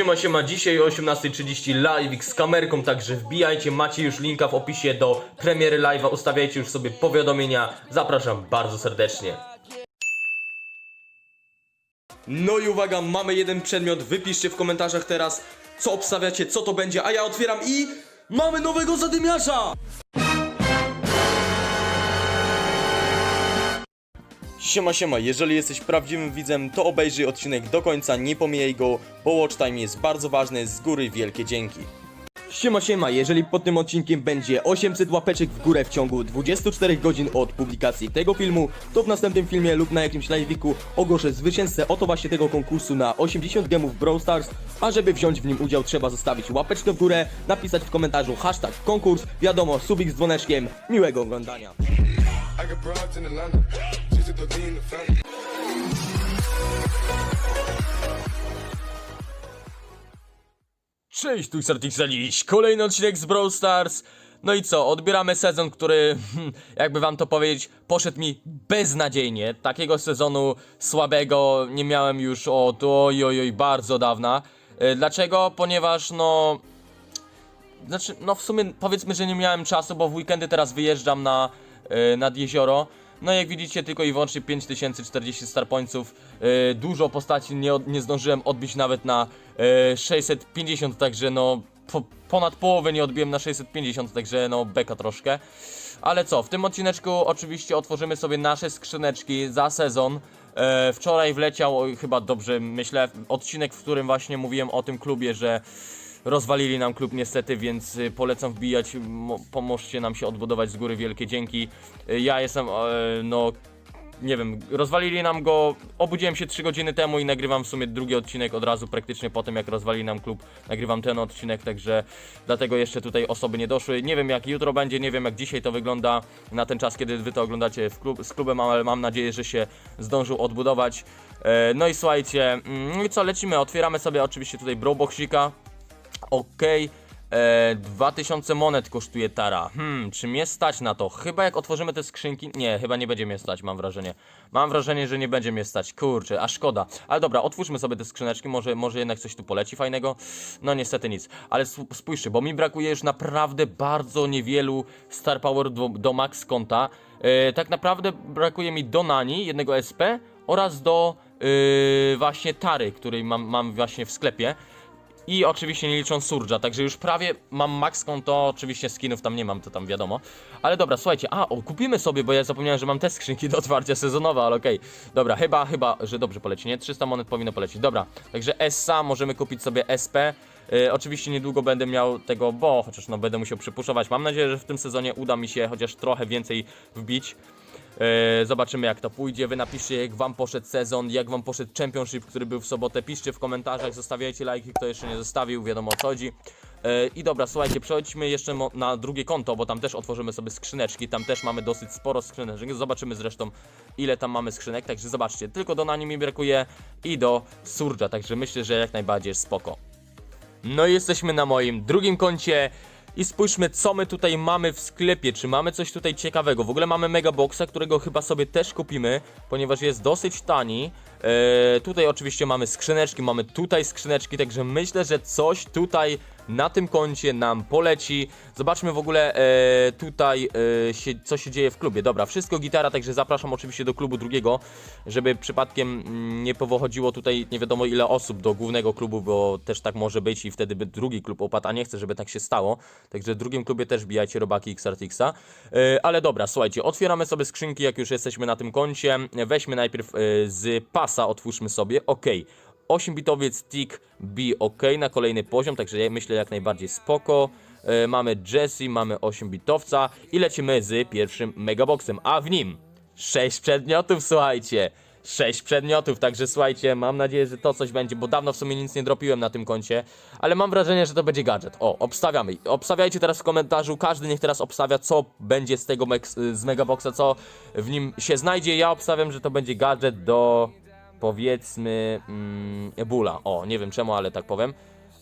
Siema, siema, dzisiaj o 18.30 live z kamerką, także wbijajcie, macie już linka w opisie do premiery live'a, ustawiajcie już sobie powiadomienia, zapraszam bardzo serdecznie. No i uwaga, mamy jeden przedmiot, wypiszcie w komentarzach teraz, co obstawiacie, co to będzie, a ja otwieram i mamy nowego zadymiarza! Siema, siema, jeżeli jesteś prawdziwym widzem, to obejrzyj odcinek do końca, nie pomijaj go, bo watch time jest bardzo ważny, z góry wielkie dzięki. Siema, siema, jeżeli pod tym odcinkiem będzie 800 łapeczek w górę w ciągu 24 godzin od publikacji tego filmu, to w następnym filmie lub na jakimś live'iku ogłoszę zwycięzcę oto właśnie tego konkursu na 80 gemów Brawl Stars, a żeby wziąć w nim udział trzeba zostawić łapeczkę w górę, napisać w komentarzu hashtag konkurs, wiadomo, subik z dzwoneczkiem, miłego oglądania. I got broads in Atlanta. A in the family. Cześć, tu Xartix, a dziś kolejny odcinek z Brawl Stars. No i co, odbieramy sezon, który, hmm, jakby wam to powiedzieć, poszedł mi beznadziejnie. Takiego sezonu słabego nie miałem już od oj, oj, oj, bardzo dawna. E, Dlaczego? Ponieważ no... Znaczy, no w sumie powiedzmy, że nie miałem czasu, bo w weekendy teraz wyjeżdżam na, nad jezioro. No jak widzicie, tylko i wyłącznie 5040 star pointsów. E, dużo postaci nie, nie zdążyłem odbić nawet na e, 650, także no po, ponad połowę nie odbiłem na 650, także no beka troszkę. Ale co, w tym odcineczku oczywiście otworzymy sobie nasze skrzyneczki za sezon. E, wczoraj wleciał, chyba dobrze myślę, odcinek, w którym właśnie mówiłem o tym klubie, że rozwalili nam klub niestety, więc y, polecam wbijać, pomóżcie nam się odbudować z góry, wielkie dzięki. Y, Ja jestem, e, no, nie wiem, rozwalili nam go, obudziłem się 3 godziny temu i nagrywam w sumie drugi odcinek od razu praktycznie po tym jak rozwalili nam klub, nagrywam ten odcinek, także dlatego jeszcze tutaj osoby nie doszły. Nie wiem jak jutro będzie, nie wiem jak dzisiaj to wygląda na ten czas, kiedy wy to oglądacie klub, z klubem, ale mam nadzieję, że się zdążył odbudować. E, No i słuchajcie, mm, no i co, lecimy, otwieramy sobie oczywiście tutaj Broboxika. Okej. E, 2000 monet kosztuje tara. Hmm, czy mnie stać na to? Chyba jak otworzymy te skrzynki. Nie, chyba nie będzie mnie stać, mam wrażenie. Mam wrażenie, że nie będzie mnie stać. Kurczę, a szkoda. Ale dobra, otwórzmy sobie te skrzyneczki. Może, może jednak coś tu poleci fajnego. No niestety nic. Ale spójrzcie, bo mi brakuje już naprawdę bardzo niewielu Star Power do, do max konta. E, tak naprawdę brakuje mi do Nani, jednego SP oraz do yy, właśnie Tary, której mam, mam właśnie w sklepie. I oczywiście nie licząc Surge'a, także już prawie mam max konto, oczywiście skinów tam nie mam, to tam wiadomo. Ale dobra, słuchajcie, a o, kupimy sobie, bo ja zapomniałem, że mam te skrzynki do otwarcia sezonowe, ale okej. Dobra, chyba, chyba, że dobrze poleci, nie? 300 monet powinno polecieć, dobra. Także SA, możemy kupić sobie SP. Yy, oczywiście niedługo będę miał tego, bo chociaż no będę musiał przypuszować. Mam nadzieję, że w tym sezonie uda mi się chociaż trochę więcej wbić. E, zobaczymy jak to pójdzie. Wy napiszcie jak wam poszedł sezon, jak wam poszedł Championship, który był w sobotę. Piszcie w komentarzach, zostawiajcie lajki, kto jeszcze nie zostawił, wiadomo o co chodzi. E, I dobra, słuchajcie, przechodźmy jeszcze na drugie konto, bo tam też otworzymy sobie skrzyneczki. Tam też mamy dosyć sporo skrzyneczek. Zobaczymy zresztą ile tam mamy skrzynek. Także zobaczcie, tylko do Nani mi brakuje i do Surge'a, także myślę, że jak najbardziej spoko. No i jesteśmy na moim drugim koncie i spójrzmy co my tutaj mamy w sklepie, czy mamy coś tutaj ciekawego. W ogóle mamy Megaboxa, którego chyba sobie też kupimy, ponieważ jest dosyć tani. Eee, tutaj oczywiście mamy skrzyneczki, mamy tutaj skrzyneczki, także myślę, że coś tutaj na tym koncie nam poleci. Zobaczmy w ogóle e, tutaj e, się, co się dzieje w klubie. Dobra, wszystko gitara, także zapraszam oczywiście do klubu drugiego, żeby przypadkiem nie powychodziło tutaj nie wiadomo ile osób do głównego klubu, bo też tak może być i wtedy by drugi klub opadł, a nie chcę, żeby tak się stało. Także w drugim klubie też bijajcie robaki XRTX-a. E, ale dobra, słuchajcie, otwieramy sobie skrzynki, jak już jesteśmy na tym koncie. Weźmy najpierw e, z pasa, otwórzmy sobie. Okej. 8-bitowiec Tick B ok na kolejny poziom, także myślę jak najbardziej spoko. E, mamy Jesse, mamy 8-bitowca i lecimy z pierwszym megaboxem, a w nim 6 przedmiotów, słuchajcie. 6 przedmiotów, także słuchajcie, mam nadzieję, że to coś będzie, bo dawno w sumie nic nie dropiłem na tym koncie, ale mam wrażenie, że to będzie gadżet. O, obstawiamy. Obstawiajcie teraz w komentarzu, każdy niech teraz obstawia, co będzie z tego z megaboxa, co w nim się znajdzie. Ja obstawiam, że to będzie gadżet do powiedzmy mm, Bula. O, nie wiem czemu, ale tak powiem.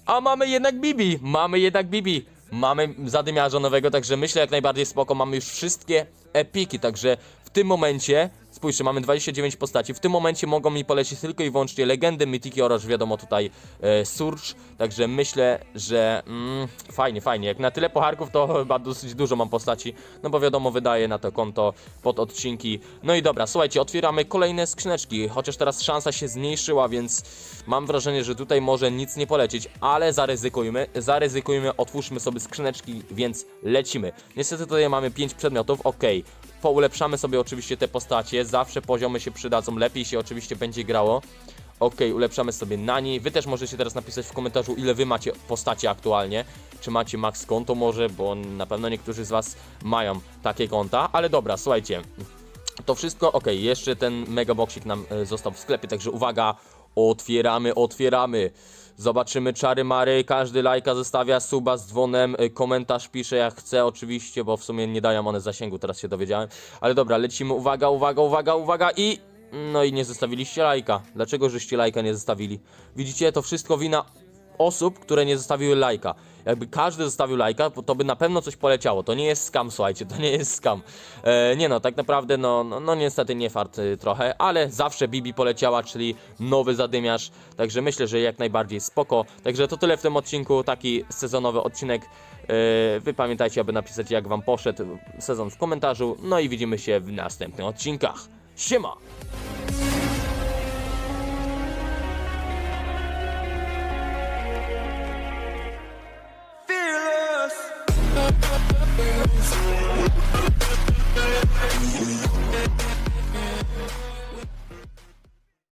A mamy jednak Bibi, mamy jednak Bibi. Mamy zadymiarza nowego, także myślę jak najbardziej spoko. Mamy już wszystkie epiki, także w tym momencie Spójrzcie, mamy 29 postaci. W tym momencie mogą mi polecieć tylko i wyłącznie legendy, mytiki oraz wiadomo tutaj e, Surge. Także myślę, że mm, fajnie, fajnie. Jak na tyle pocharków, to chyba dosyć dużo mam postaci. No bo wiadomo, wydaję na to konto pod odcinki. No i dobra, słuchajcie, otwieramy kolejne skrzyneczki. Chociaż teraz szansa się zmniejszyła, więc mam wrażenie, że tutaj może nic nie polecieć, ale zaryzykujmy, zaryzykujmy, otwórzmy sobie skrzyneczki, więc lecimy. Niestety tutaj mamy 5 przedmiotów, ok. Poulepszamy sobie oczywiście te postacie, zawsze poziomy się przydadzą, lepiej się oczywiście będzie grało. Ok, ulepszamy sobie na niej. Wy też możecie teraz napisać w komentarzu, ile wy macie postaci aktualnie. Czy macie max konto może, bo na pewno niektórzy z was mają takie konta. Ale dobra, słuchajcie. To wszystko, ok, jeszcze ten megaboxik nam e, został w sklepie, także uwaga, otwieramy, otwieramy. Zobaczymy czary mary, każdy lajka zostawia, suba z dzwonem, y, komentarz pisze jak chce oczywiście, bo w sumie nie dają one zasięgu, teraz się dowiedziałem. Ale dobra, lecimy, uwaga, uwaga, uwaga, uwaga i... No i nie zostawiliście lajka. Dlaczego żeście lajka nie zostawili? Widzicie, to wszystko wina osób, które nie zostawiły lajka. Jakby każdy zostawił lajka, to by na pewno coś poleciało. To nie jest scam, słuchajcie, to nie jest scam. E, nie no, tak naprawdę, no, no, no niestety nie fart y, trochę, ale zawsze Bibi poleciała, czyli nowy zadymiarz. Także myślę, że jak najbardziej spoko. Także to tyle w tym odcinku, taki sezonowy odcinek. E, wy pamiętajcie, aby napisać jak wam poszedł sezon w komentarzu. No i widzimy się w następnych odcinkach. Siema!